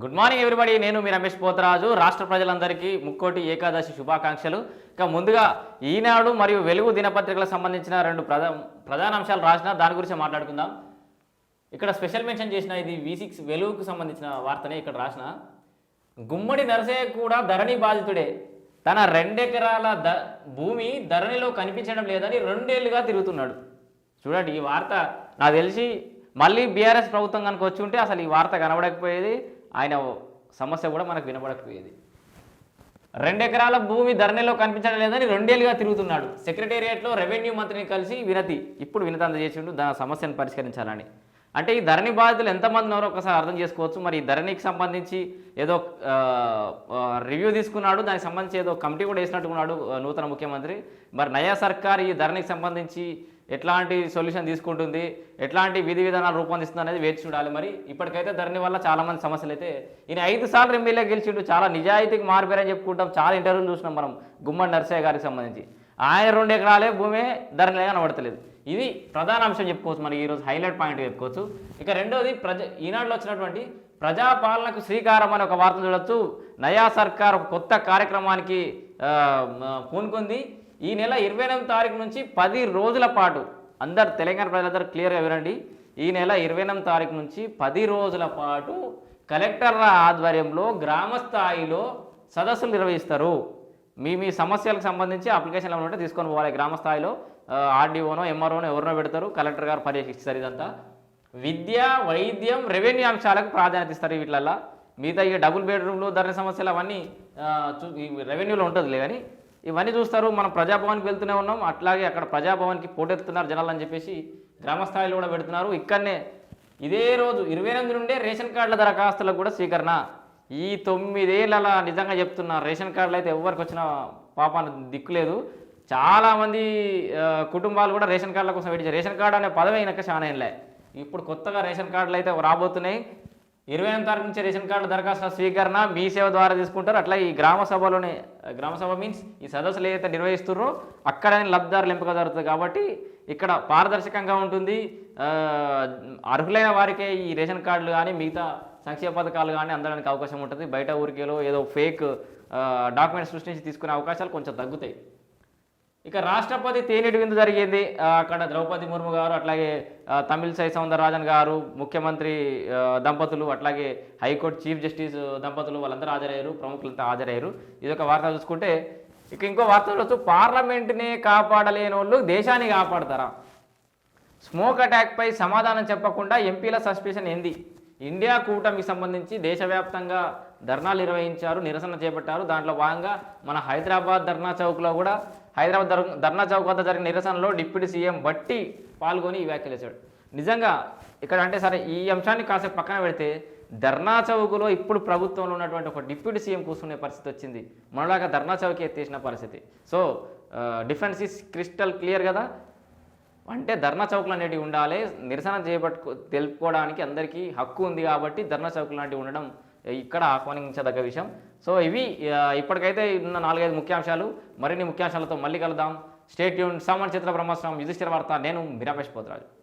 Good morning everybody నేను మీ రమేష్ పోతరాజు. రాష్ట్ర ప్రజలందరికీ ముక్కోటి ఏకాదశి శుభాకాంక్షలు. ఇక ముందుగా ఈనాడు మరియు వెలుగు దినపత్రికలకు సంబంధించిన రెండు ప్రధా ప్రధాన అంశాలు రాసిన. దాని గురించి మాట్లాడుకుందాం. ఇక్కడ స్పెషల్ మెన్షన్ చేసిన ఇది వి సిక్స్ వెలుగుకు సంబంధించిన వార్తనే ఇక్కడ రాసిన. గుమ్మడి నరసయ్య కూడా ధరణి బాధితుడే. తన రెండెకరాల ద భూమి ధరణిలో కనిపించడం లేదని రెండేళ్ళుగా తిరుగుతున్నాడు. చూడండి ఈ వార్త. నాకు తెలిసి మళ్ళీ బీఆర్ఎస్ ప్రభుత్వం కనుక వచ్చి ఉంటే అసలు ఈ వార్త కనబడకపోయేది. ఆయన సమస్య కూడా మనకు వినబడకపోయేది. రెండెకరాల భూమి ధరణిలో కనిపించడం లేదని రెండేళ్ళుగా తిరుగుతున్నాడు. సెక్రటేరియట్లో రెవెన్యూ మంత్రిని కలిసి వినతి ఇప్పుడు వినతి అందజేసిండు దాని సమస్యను పరిష్కరించాలని. అంటే ఈ ధరణి బాధితులు ఎంతమంది ఉన్నారో ఒకసారి అర్థం చేసుకోవచ్చు. మరి ఈ ధరణికి సంబంధించి ఏదో రివ్యూ తీసుకున్నాడు. దానికి సంబంధించి ఏదో కమిటీ కూడా వేసినట్టుకున్నాడు నూతన ముఖ్యమంత్రి. మరి నయా సర్కార్ ఈ ధరణికి సంబంధించి ఎట్లాంటి సొల్యూషన్ తీసుకుంటుంది ఎట్లాంటి విధి విధానాలు రూపొందిస్తుంది అనేది వేచి చూడాలి. మరి ఇప్పటికైతే ధరణి వల్ల చాలామంది సమస్యలు అయితే ఈయన ఐదు సార్లు ఎమ్మెల్యే గెలిచిండు. చాలా నిజాయితీకి మారిపోయారని చెప్పుకుంటాం. చాలా ఇంటర్వ్యూలు చూసినాం మనం గుమ్మడి నర్సయ్య గారికి సంబంధించి. ఆయన రెండు ఎకరాలే భూమే ధరణి కనబడతలేదు. ఇది ప్రధాన అంశం చెప్పుకోవచ్చు మనకి ఈరోజు హైలైట్ పాయింట్ చెప్పుకోవచ్చు. ఇక రెండోది ప్రజ ఈనాడులో వచ్చినటువంటి ప్రజాపాలనకు శ్రీకారం అనే ఒక వార్త చూడొచ్చు. నయా సర్కార్ ఒక కొత్త కార్యక్రమానికి పూనుకుంది. ఈ నెల ఇరవై ఎనిమిది తారీఖు నుంచి పది రోజుల పాటు అందరు తెలంగాణ ప్రజలందరూ క్లియర్గా వినండి. ఈ నెల ఇరవై ఎనిమిది తారీఖు నుంచి పది రోజుల పాటు కలెక్టర్ల ఆధ్వర్యంలో గ్రామ స్థాయిలో సదస్సులు నిర్వహిస్తారు. మీ మీ సమస్యలకు సంబంధించి అప్లికేషన్లు ఏమైనా ఉంటే తీసుకొని పోవాలి గ్రామ స్థాయిలో. ఆర్డీఓనో ఎంఆర్ఓనో ఎవరినో పెడతారు. కలెక్టర్ గారు పర్యవేక్షిస్తారు ఇదంతా. విద్య వైద్యం రెవెన్యూ అంశాలకు ప్రాధాన్యత ఇస్తారు వీటిలల్లో. మిగతా ఈ డబుల్ బెడ్రూమ్లు ధరణ సమస్యలు అవన్నీ చూ- రెవెన్యూలో ఉంటుంది కానీ ఇవన్నీ చూస్తారు మనం ప్రజాభవన్కి వెళ్తూనే ఉన్నాం అట్లాగే అక్కడ ప్రజాభవన్కి పోటెత్తుతున్నారు జనాలు అని చెప్పేసి గ్రామస్థాయిలో కూడా పెడుతున్నారు. ఇక్కడనే ఇదే రోజు ఇరవై ఎనిమిది నుండే రేషన్ కార్డుల దరఖాస్తులకు కూడా స్వీకరణ. ఈ తొమ్మిదేళ్ళ నిజంగా చెప్తున్నా రేషన్ కార్డులు అయితే ఎవరికి వచ్చిన పాపాన దిక్కులేదు చాలామంది కుటుంబాలు కూడా రేషన్ కార్డుల కోసం వెయిట్ రేషన్ కార్డు అనే పదవి అయినాక చాలా ఇప్పుడు కొత్తగా రేషన్ కార్డులు అయితే రాబోతున్నాయి. ఇరవై ఎనిమిది తారీఖు నుంచి రేషన్ కార్డు దరఖాస్తుల స్వీకరణ మీ సేవ ద్వారా తీసుకుంటారు. అట్లా ఈ గ్రామ సభలోనే గ్రామ సభ మీన్స్ ఈ సదస్సులు ఏదైతే నిర్వహిస్తున్నారో అక్కడనే లబ్ధిదారులు ఎంపిక జరుగుతుంది కాబట్టి ఇక్కడ పారదర్శకంగా ఉంటుంది. అర్హులైన వారికే ఈ రేషన్ కార్డులు కానీ మిగతా సంక్షేమ పథకాలు కానీ అందడానికి అవకాశం ఉంటుంది. బయట ఊరికేలో ఏదో ఫేక్ డాక్యుమెంట్స్ సృష్టించి తీసుకునే అవకాశాలు కొంచెం తగ్గుతాయి. ఇక రాష్ట్రపతి తేనెటి విందు జరిగింది అక్కడ ద్రౌపది ముర్ము గారు అట్లాగే ఆ, తమిళసై సౌందరరాజన్ గారు ముఖ్యమంత్రి దంపతులు అట్లాగే హైకోర్టు చీఫ్ జస్టిస్ దంపతులు వాళ్ళందరూ హాజరయ్యారు. ప్రముఖులంతా హాజరయ్యారు. ఇది ఒక వార్త చూసుకుంటే ఇక ఇంకో వార్త చూడొచ్చు. పార్లమెంట్ని కాపాడలేని వాళ్ళు దేశాన్ని కాపాడతారా? స్మోక్ అటాక్పై సమాధానం చెప్పకుండా ఎంపీల సస్పెషన్ ఏంది? ఇండియా కూటమికి సంబంధించి దేశవ్యాప్తంగా ధర్నాలు నిర్వహించారు నిరసన చేపట్టారు. దాంట్లో భాగంగా మన హైదరాబాద్ ధర్నా చౌక్లో కూడా హైదరాబాద్ ధర్నా చౌక్ వద్ద జరిగిన నిరసనలో డిప్యూటీ సీఎం బట్టి పాల్గొని ఈ వ్యాఖ్యలు చేశాడు. నిజంగా ఇక్కడ అంటే సరే ఈ అంశాన్ని కాసేపు పక్కన పెడితే ధర్నా చౌక్లో ఇప్పుడు ప్రభుత్వంలో ఉన్నటువంటి ఒక డిప్యూటీ సీఎం కూర్చునే పరిస్థితి వచ్చింది. మనలాగా ధర్నా చౌక్ ఎత్తేసిన పరిస్థితి. So difference is crystal clear కదా? అంటే ధర్నా చౌకులు అనేటివి ఉండాలి. నిరసన చేపట్టుకు తెలుపుకోవడానికి అందరికీ హక్కు ఉంది కాబట్టి ధర్నా చౌకులు లాంటివి ఉండడం ఇక్కడ ఆహ్వానించదగ్గ విషయం. సో ఇవి ఇప్పటికైతే ఉన్న నాలుగైదు ముఖ్యాంశాలు. మరిన్ని ముఖ్యాంశాలతో మళ్ళీ కలుద్దాం. స్టేట్ యూన్ సామాన్ చిత్ర బ్రహ్మాస్వామి యుధిష్ఠిర వార్త. నేను మిరామేష్ పోతరాజు.